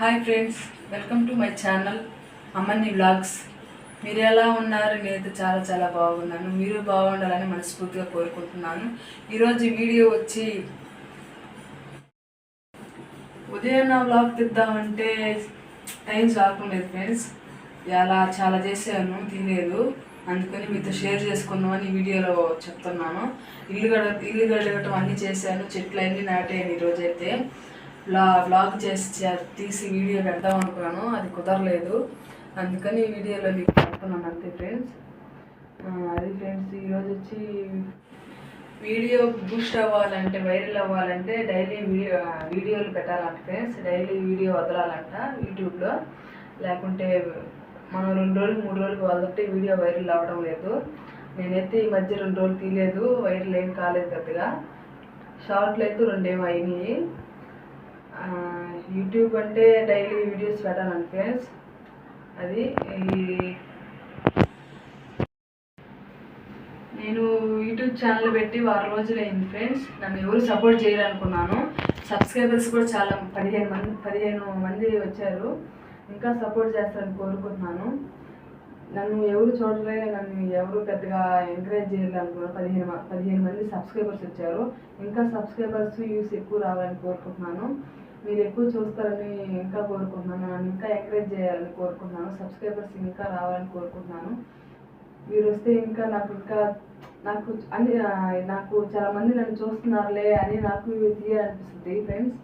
Hi friends welcome to my channel అమ్మని vlogs. మీరు ఎలా ఉన్నారు? నేనైతే చాలా చాలా బాగున్నాను. మీరు బాగుండాలని మనస్ఫూర్తిగా కోరుకుంటున్నాను. ఈరోజు వీడియో వచ్చి ఉదయం నా వ్లాగ్ తిద్దామంటే టైం రాకుండా ఫ్రెండ్స్. ఎలా చాలా చేశాను తినలేదు. అందుకని మీతో షేర్ చేసుకుందామని వీడియోలో చెప్తున్నాను. ఇల్లు గడ ఇల్లు గడగటం అన్నీ చేశాను చెట్లు అన్నీ నాటాను ఈరోజైతే. బ్లా బ్లాగ్ చేసి తీసి వీడియో పెడదాం అనుకున్నాను అది కుదరలేదు. అందుకని వీడియోలో మీకు చెప్తున్నాను అంతే ఫ్రెండ్స్ అది ఫ్రెండ్స్ ఈరోజు వచ్చి వీడియో బూస్ట్ అవ్వాలంటే వైరల్ అవ్వాలంటే డైలీ వీడియో వీడియోలు పెట్టాలంట ఫ్రెండ్స్ డైలీ వీడియో వదలాలంట యూట్యూబ్లో లేకుంటే మనం రెండు రోజులు మూడు రోజులు వదిలితే వీడియో వైరల్ అవ్వడం లేదు. నేనైతే ఈ మధ్య రెండు రోజులు తీయలేదు వైరల్ ఏం కాలేదు పెద్దగా. షార్ట్లు అయితే రెండేమో అయినాయి. యూట్యూబ్ అంటే డైలీ వీడియోస్ పెట్టాలంట ఫ్రెండ్స్ అది నేను యూట్యూబ్ ఛానల్ పెట్టి వారం రోజులు అయింది ఫ్రెండ్స్ నన్ను ఎవరు సపోర్ట్ చేయాలనుకున్నాను సబ్స్క్రైబర్స్ కూడా చాలా పదిహేను మంది పదిహేను మంది వచ్చారు. ఇంకా సపోర్ట్ చేస్తారని కోరుకుంటున్నాను. నన్ను ఎవరు చూడలే నన్ను ఎవరు పెద్దగా ఎంకరేజ్ చేయాలనుకున్నాను పదిహేను పదిహేను మంది సబ్స్క్రైబర్స్ వచ్చారు. ఇంకా సబ్స్క్రైబర్స్ యూస్ ఎక్కువ రావాలని కోరుకుంటున్నాను. మీరు ఎక్కువ చూస్తారని ఇంకా కోరుకుంటున్నాను. నన్ను ఇంకా ఎంకరేజ్ చేయాలని కోరుకుంటున్నాను. సబ్స్క్రైబర్స్ ఇంకా రావాలని కోరుకుంటున్నాను. మీరు వస్తే ఇంకా నాకు ఇంకా నాకు అన్ని నాకు చాలా మంది నన్ను చూస్తున్నారులే అని నాకు తీయాలనిపిస్తుంది ఫ్రెండ్స్